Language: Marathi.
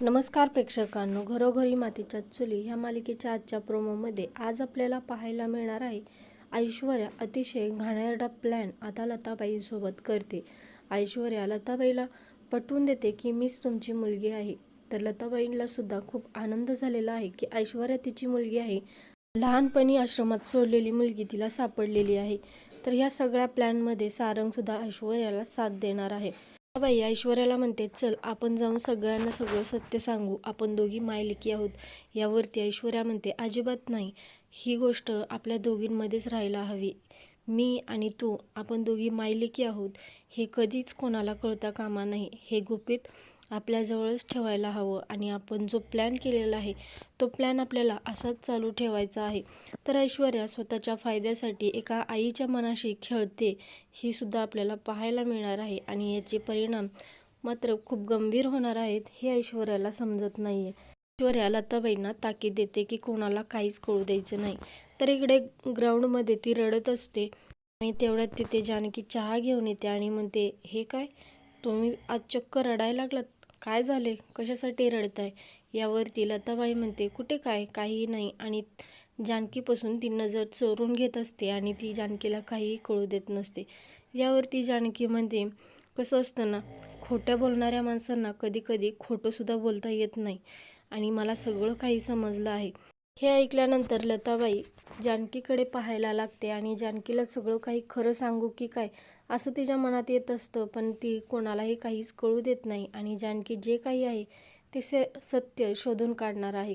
नमस्कार प्रेक्षकांनो घरोघरी मातीच्या चुली ह्या मालिकेच्या आजच्या प्रोमोमध्ये आज आपल्याला पाहायला मिळणार आहे ऐश्वर्या अतिशय घाणेरडा प्लॅन आता लताबाईसोबत करते. ऐश्वर्या लताबाईला पटवून देते की मीच तुमची मुलगी आहे. तर लताबाईंना सुद्धा खूप आनंद झालेला आहे की ऐश्वर्या तिची मुलगी आहे. लहानपणी आश्रमात सोडलेली मुलगी तिला सापडलेली आहे. तर ह्या सगळ्या प्लॅनमध्ये सारंगसुद्धा ऐश्वर्याला साथ देणार आहे. बाई ऐश्वर्याला म्हणते चल आपण जाऊन सगळ्यांना सगळं सत्य सांगू. आपण दोघी मायलिकी आहोत. यावरती ऐश्वर्या म्हणते अजिबात नाही. ही गोष्ट आपल्या दोघींमध्येच राहायला हवी. मी आणि तू आपण दोघी मायलिकी आहोत. हे कधीच कोणाला कळता कामा नाही. हे गुपित आपल्याजवळच ठेवायला हवं आणि आपण जो प्लॅन केलेला आहे तो प्लॅन आपल्याला असाच चालू ठेवायचा आहे. तर ऐश्वर्या स्वतःच्या फायद्यासाठी एका आईच्या मनाशी खेळते ही सुद्धा आपल्याला पाहायला मिळणार आहे आणि याचे परिणाम मात्र खूप गंभीर होणार आहेत हे ऐश्वर्याला समजत नाही आहे ऐश्वर्या लताबाईंना ताकीद देते की कोणाला काहीच कळू द्यायचं नाही. तर इकडे ग्राउंडमध्ये ती रडत असते आणि तेवढ्यात तिथे जानकी चहा घेऊन येते आणि म्हणते हे काय? तुम्ही आज चक्क रडायला लागलात काय झाले कशासाठी रडताय? यावरती लताबाई म्हणते कुठे काय? काहीही नाही. आणि जानकीपासून ती नजर चोरून घेत असते आणि ती जानकीला काहीही कळू देत नसते. यावरती जानकी म्हणते कसं असतं ना खोट्या बोलणाऱ्या माणसांना कधीकधी खोटंसुद्धा बोलता येत नाही आणि मला सगळं काही समजलं आहे. हे ऐकल्यानंतर लताबाई जानकीकडे पाहायला लागते आणि जानकीला सगळं काही खरं सांगू की काय असं तिच्या मनात येत असतं. पण ती कोणालाही काहीच कळू देत नाही आणि जानकी जे काही आहे ते स सत्य शोधून काढणार आहे.